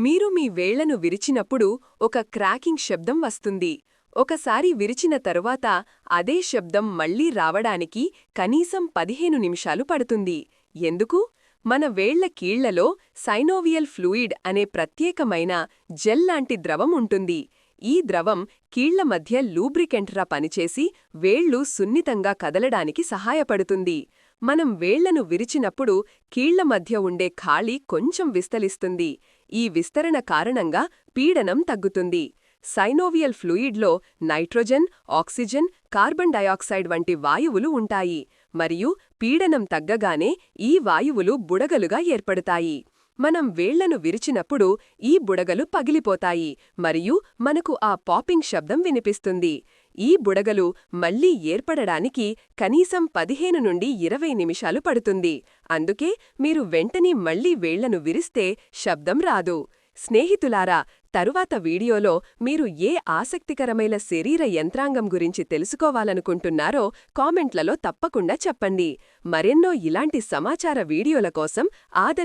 మీరు మీ వేళ్ళను విరిచినప్పుడు ఒక క్రాకింగ్ శబ్దం వస్తుంది. ఒకసారి విరిచిన తరువాత అదే శబ్దం మళ్ళీ రావడానికి కనీసం పదిహేను నిమిషాలు పడుతుంది. ఎందుకు? మన వేళ్ళ కీళ్ళలో సైనోవియల్ ఫ్లూయిడ్ అనే ప్రత్యేకమైన జెల్ లాంటి ద్రవం ఉంటుంది. ఈ ద్రవం కీళ్ళ మధ్య లూబ్రికెంట్రా పనిచేసి వేళ్ళు సున్నితంగా కదలడానికి సహాయపడుతుంది. మనం వేళ్ళను విరిచినప్పుడు కీళ్ళ మధ్య ఉండే ఖాళీ కొంచెం విస్తలిస్తుంది ఈ విస్తరణ కారణంగా పీడనం తగ్గుతుంది. సైనోవియల్ ఫ్లూయిడ్లో నైట్రోజన్ ఆక్సిజన్ కార్బన్ డయాక్సైడ్ వంటి వాయువులు ఉంటాయి. మరియు పీడనం తగ్గగానే ఈ వాయువులు బుడగలుగా ఏర్పడతాయి. మనం వేళ్ళను విరిచినప్పుడు ఈ బుడగలు పగిలిపోతాయి మరియు మనకు ఆ పాపింగ్ శబ్దం వినిపిస్తుంది. ఈ బుడగలు మళ్ళీ ఏర్పడడానికి కనీసం పదిహేను నుండి ఇరవై నిమిషాలు పడుతుంది. అందుకే మీరు వెంటనే మళ్ళీ వేళ్ళను విరిస్తే శబ్దం రాదు. స్నేహితులారా తరువాత వీడియోలో మీరు ఏ ఆసక్తికరమైన శరీర యంత్రాంగం గురించి తెలుసుకోవాలనుకుంటున్నారో కామెంట్లలో తప్పకుండా చెప్పండి. మరెన్నో ఇలాంటి సమాచార వీడియోల కోసం ఆదర్శ